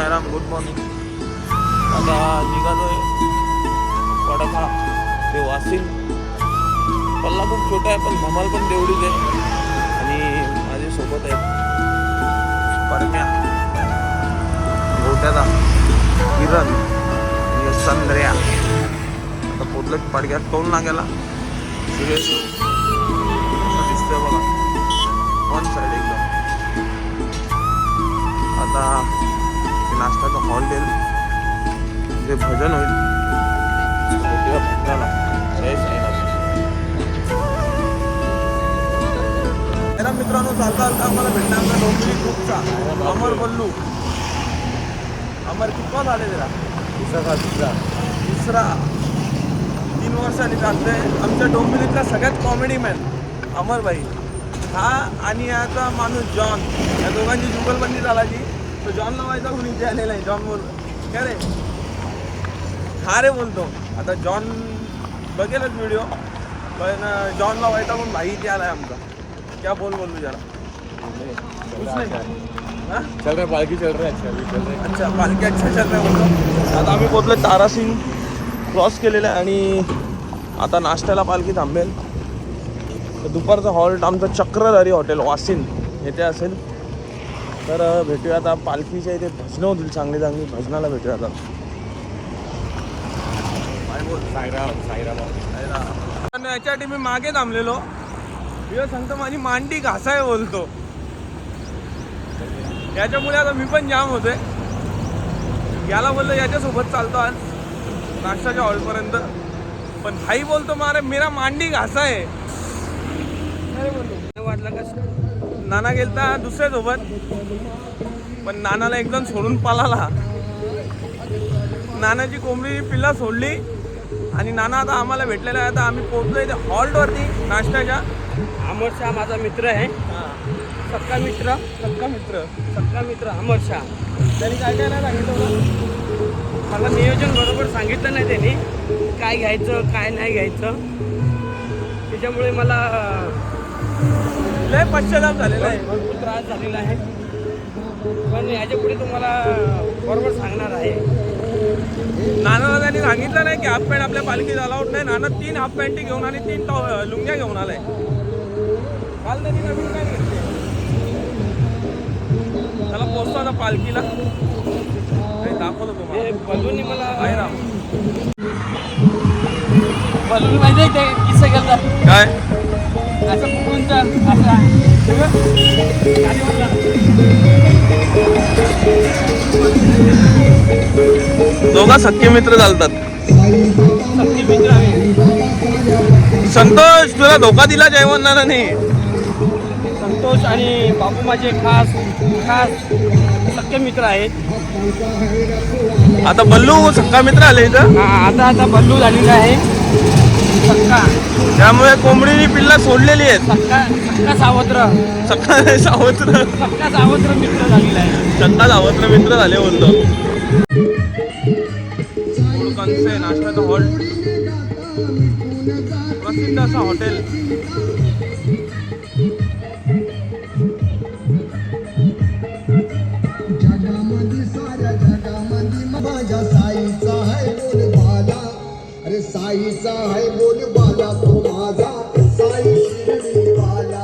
Sairam good morning आता निघालोय वडखा ते Vasil पल्ला खूप छोटा आहे पण धमाल पण तेवढीच आहे. आणि माझे सोबत आहेत परम्या गोट्याचा किरण संद्र्या आता पोटलं पाडग्यात टोल नाग्याला? सिरियस असं दिसतंय बघा. वन साईड एकदम. आता नाश्ता तर हॉल देईल जे भजन होईल त्याला मित्रांनो चालता चालता आम्हाला भेटणार आमचा डोंगरी ग्रुपचा अमर बल्लू. अमर कितवा झाले जरा? दुसरा दुसरा तिसरा. तीन वर्षांनी चालतंय. आमच्या डोंबिवलीतला सगळ्यात कॉमेडी मॅन अमरबाई. हा आणि आता माणूस जॉन. या दोघांची जुगलबंदी झाला जी. तो जॉनला व्हायचा कोणी इथे आलेला आहे जॉन बोल काय रे? हा रे बोलतो. आता जॉन बघेलच व्हिडिओ पण जॉनला व्हायचा पण भाई इथे आलाय आमचा. क्या बोल बोल तुझ्याला? चल रहा पालकी चल रहा अच्छा चल रहा अच्छा पालखी अच्छा चल रहा बोलतो. आता आम्ही पोचलो तारासिंग क्रॉस केलेलं आहे आणि आता नाश्त्याला पालखी थांबेल. तर दुपारचा हॉल्ट आमचं चक्रधारी हॉटेल वासिन येथे असेल. तर भेटूया आता पालखीच्या इथे भजनं होतील चांगली चांगली भजनाला भेटूया आता. याच्यासाठी मी मागे थांबलेलो. मी सांगतो माझी मांडी घासाय बोलतो. याच्यामुळे आता मी पण जाम होतोय. याला बोललो याच्यासोबत चालतो आज. नाश्त्याच्या हॉलपर्यंत. पण भाई बोलतो मारे मेरा मांडी घासा आहे अरे बोललो वाटलं कसं नाना गेलता दुसऱ्यासोबत पण नानाला एकदम सोडून पालाला नानाची कोंबडी पिल्ला सोडली. आणि नाना आता आम्हाला भेटलेला आहे. आता आम्ही पोहोचलो इथे हॉल्टवरती नाश्त्याच्या. अमर शाह माझा मित्र आहे. सक्का मित्र. सक्का मित्र. सक्का मित्र अमर शाह. त्यांनी काय काय नाही सांगितलं तुला? मला नियोजन बरोबर सांगितलं नाही त्यांनी. काय घ्यायचं काय नाही घ्यायचं. त्याच्यामुळे मला लय पश्चाताप झालेला आहे. भरपूर त्रास झालेला आहे. पण याच्यापुढे तुम्हाला बरोबर सांगणार आहे. नानाला त्यांनी सांगितलं नाही की हाफ पॅन्ट आपल्या पालखीत अलाउड नाही. नाना तीन हाफ पॅन्टी घेऊन आणि तीन लुंग्या घेऊन आलाय. काल त्यांनी नवीन काय घेतले? त्याला पोचतो आता पालखीला. काही दाखवतो तुम्हाला. बलूननी मला आहे राम बलून माहिती आहे काय? असं असा दोघा सख्खे मित्र चालतात. सक्की मित्र आहे संतोष तुला धोका दिला जयवंताने संतोष आणि बापू माझे खास खास सख्खे मित्र आहेत. आता बल्लू सक्का मित्र आले इथं? हा, आता आता बल्लू झालेला आहे. त्यामुळे कोंबडीनी पिल्ला सोडलेली आहेत. सक्का सावत्र. सक्का सावत्र. सक्का सावत्र मित्र झालेला आहे. सक्का सावत्र मित्र झाले बोलतो. कंसे नाश्त्याचं हॉल प्रसिद्ध असं हॉटेल साईचा आहे बोल बाला तो माझा साई शिर्डी बाला.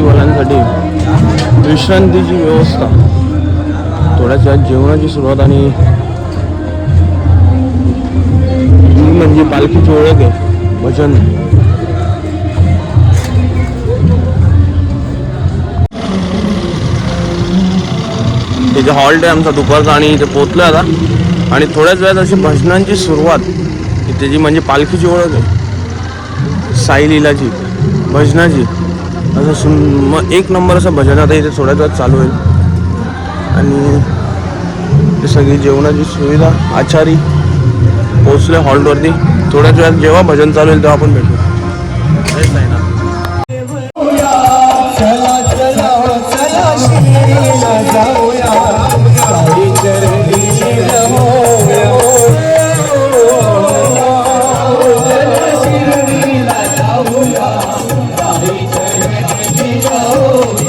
पालखीवाल्यांसाठी विश्रांतीची व्यवस्था. थोड्याच वेळात जेवणाची सुरुवात आणि ही म्हणजे पालखीची ओळख आहे. भजन. तिथे हॉल्ट आहे आमचा दुपारचा आणि इथे पोचलो आता. आणि थोड्याच वेळात अशी भजनांची सुरुवात. त्याची म्हणजे पालखीची ओळख आहे. साई लीलाची भजनाची. असं सुन मग एक नंबर असं भजन आता इथे थोड्याच वेळात चालू होईल. आणि ते सगळी जेवणाची सुविधा आचारी पोचले हॉल्टवरती थोड्याच वेळात जेव्हा भजन चालू होईल तेव्हा आपण भेटू.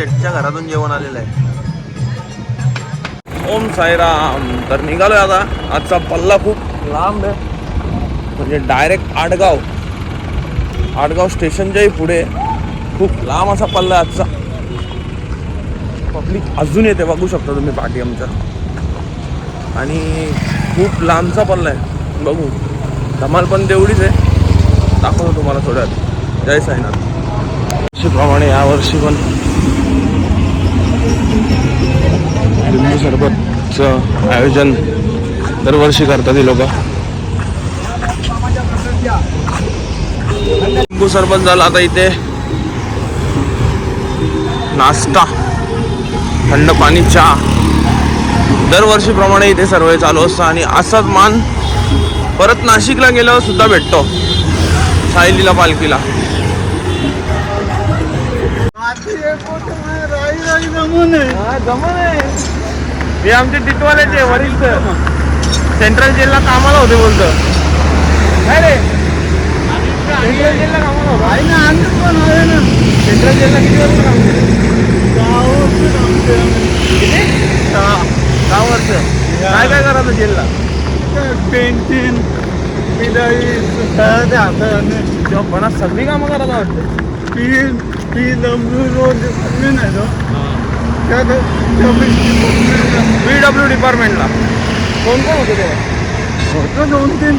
शेटच्या घरातून जेवण आलेलं आहे. ओम साईराम. तर निघालोय आता. आजचा पल्ला खूप लांब आहे. म्हणजे डायरेक्ट आडगाव. आडगाव स्टेशनच्याही पुढे. खूप लांब असा पल्ला आहे आजचा. पब्लिक अजून येते. बघू शकता तुम्ही पाठी आमच्या. आणि खूप लांबचा पल्ला आहे. बघू. धमाल पण तेवढीच आहे. दाखवतो तुम्हाला थोड्यात. जय साईनाथ. वर्षीप्रमाणे यावर्षी पण लिंबू सरबतचं आयोजन दरवर्षी करतात ही लोक. लिंबू सरबत झालं आता इथे. नाश्ता थंड पाणी चहा. दरवर्षीप्रमाणे इथे सर्व चालू असतं आणि असाच मान परत नाशिकला गेल्यावर सुद्धा भेटतो. सायलीला पालखीला. हा जमन आहे. हे आमचे टिटवाल्याचे सर. सेंट्रल जेलला कामाला होते बोलतो. काय रे? सेंट्रल जेलला कामाला होता? आहे ना पण आहे ना. सेंट्रल जेलला किती वर्ष काम केलं? किती? सहा वर्ष. काय काय करायचं जेलला? पेंटिंग पिदाई पण सगळी कामं करायला वाटतं. पी पी डब्ल्यू रोड तो. त्या बी डब्ल्यू डिपार्टमेंटला कोण कोण होते तेव्हा? होतं दोन तीन.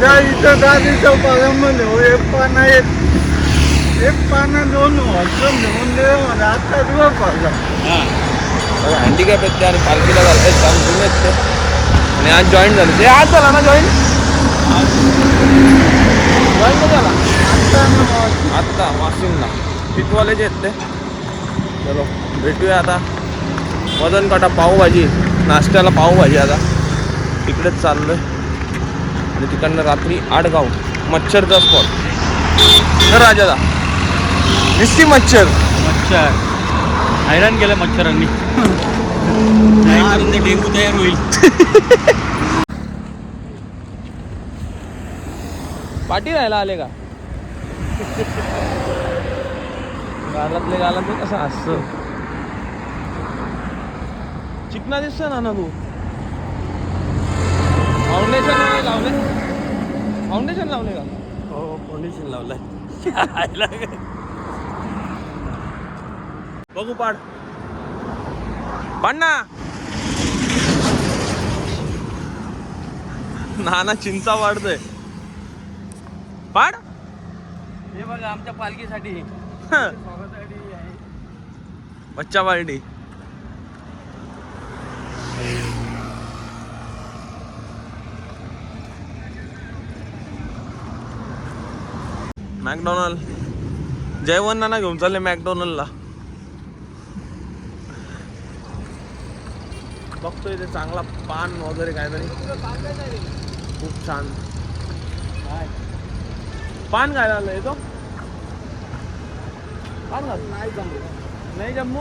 त्या इथं गाडीच्या पाण्यामध्ये हो एक पाना एक एक पाना दोन वाजता घेऊन दे आता दिवस पाहिला? हँडिकॅप आहेत ते आणि पालखीला घालतात काम जुने आहेत ते. आणि आज जॉईन झाले. ते आज झाला ना जॉईन जॉईन कधी झाला. आत्ता वाशिमला. टिटवालेचे आहेत ते. चलो. भेटूया आता. मदन काटा पावभाजी नाश्त्याला पावभाजी आता. तिकडेच चाललोय. आणि तिकडनं रात्री आडगाव मच्छरचा स्पॉट तर राजादा निस्ती मच्छर. मच्छर. हैराण केलं मच्छरांनी. डेंगू तयार होईल. पाठी राहायला आले का? गालातले गालातले कसं असतं चिकना दिसतो ना ना तू फाउंडेशन लावले. फाउंडेशन लावले का? हो फाउंडेशन लावलंय. बघू पाड. पाड ना नाना चिंचा वाढतोय. पाड. हे बघा आमच्या पालखीसाठी. बच्चा पार्टी. मॅकडॉनल्ड. जयवण नाना घेऊन चालले मॅकडॉनल्डला. बघतोय ते चांगला पान वगैरे काहीतरी. खूप छान. पान काय झालं येतो पान घाल. नाही जम्मू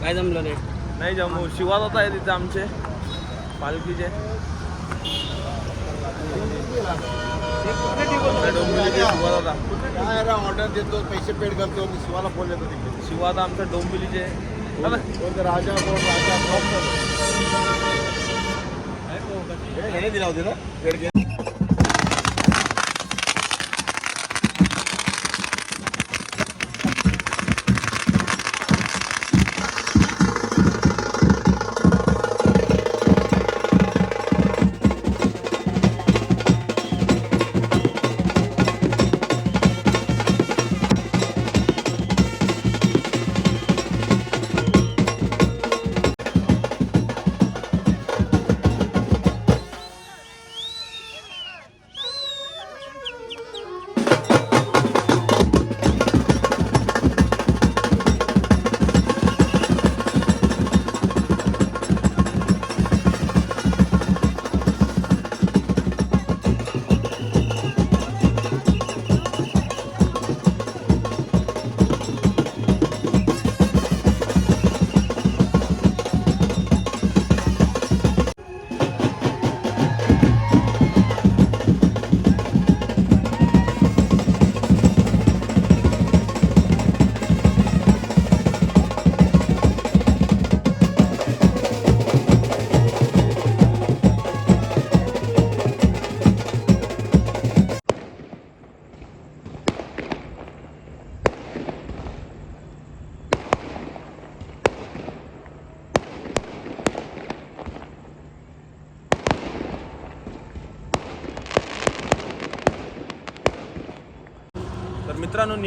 काय जमलं नाही नाही जम्मू होता आहे तिथे आमचे. पालखीचे डोंबिवलीचे शिवात होता काय ऑर्डर देतो पैसे पेड करतो मी शिवाला फोन येतो तिकडे. शिवात आमच्या ते राजा कोण? राजा कोण हे दिला होते ना?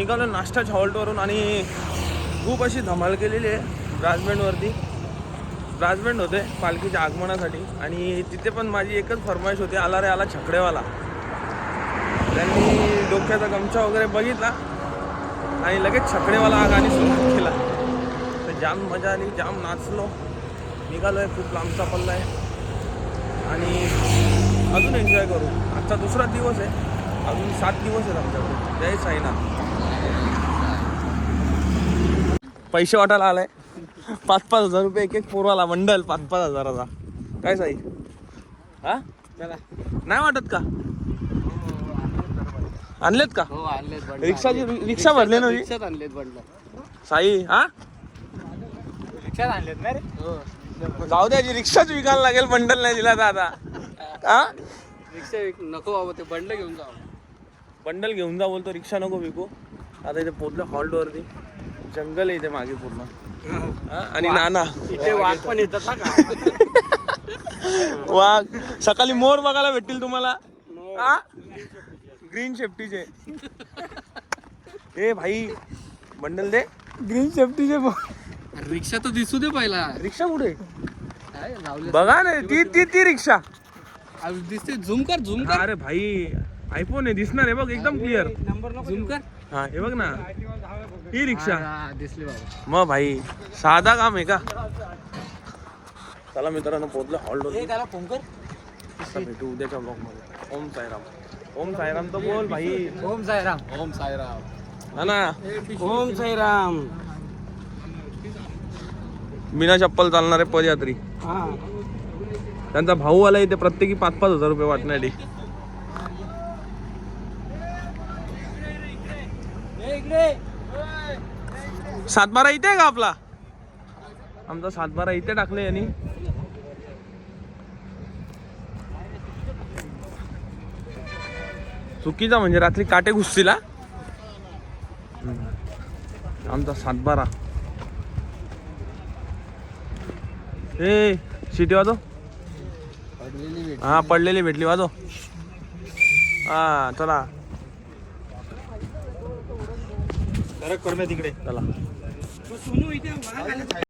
निघालो नाश्ताच्या हॉल्टवरून आणि खूप अशी धमाल केलेली आहे राजबँडवरती राजबँड होते पालखीच्या आगमनासाठी आणि तिथे पण माझी एकच फरमाईश होती आला रे आला छकडेवाला त्यांनी डोक्याचा गमछा वगैरे बघितला आणि लगेच छकडेवाला हा गाणी सुरू केला. तर जाम मजा आली जाम नाचलो. निघालो आहे खूप लांबचा पल्ला आहे. आणि अजून एन्जॉय करू. आजचा दुसरा दिवस आहे. अजून सात दिवस आहेत आमच्याकडे. जय साईनाथ. पैसे वाटायला आलाय. पाच पाच हजार रुपये एक एक पोरवाला मंडल पाच पाच हजाराचा. काय साई? हा? चला. नाही वाटत का? आणलेत का? हो आणलेत बंडल. रिक्षाची रिक्षा भरली ना ही? रिक्षात आणलेत बंडल. साई हा? रिक्षात आणलेत ना रे? हो. जाऊ द्याची रिक्षाच विकायला लागेल बंडल नाही दिला दादा हा? रिक्षा विक- नको बाबा ते बंडल घेऊन जाऊ. बंडल घेऊन जा बोलतो रिक्षा नको विकू. आता इथे पोचलं हॉल्टवरती जंगल आहे इथे मागे पूर्ण. हा? आणि नाना. इथे वाघ पण येतात ना का? वाघ. सकाळी मोर बघायला भेटतील तुम्हाला. हा? ग्रीन शेफ्टीचे ए भाई बंडल दे. ग्रीन शेफ्टीचे रिक्षा तर दिसू दे पहिला. रिक्षा कुठे? काय लावले बघा ना ती ती ती रिक्षा. दिसते. झूम कर झूम कर. अरे भाई आयफोन आहे दिसणार आहे बघ एकदम क्लिअर झूम कर. हा हे बघ ना. ही रिक्षा दिसली बाबा. मग भाई साधा काम आहे का? चला मित्रांनो पोहोचलं. हॉल्ट त्याला फोन कर. भेटू उद्याच्या ब्लॉगमध्ये. ओम साईराम. ओम साईराम तर बोल भाई. ओम साईराम. ओम साईराम. हा ना. ओम साईराम. बिना चप्पल चालणारे पदयात्री. हा. त्यांचा भाऊ आला इथे प्रत्येकी पाच पाच हजार रुपये वाटण्यासाठी. सातबारा इथे आहे का आपला? आमचा सातबारा इथे टाकले यांनी. चुकीचा म्हणजे रात्री काटे घुसतील. आमचा सातबारा. ए शिटी वाजव. हा पडलेली भेटली वाजव. हा चला. तिकडे. चला. सोनू इथे वाघ आले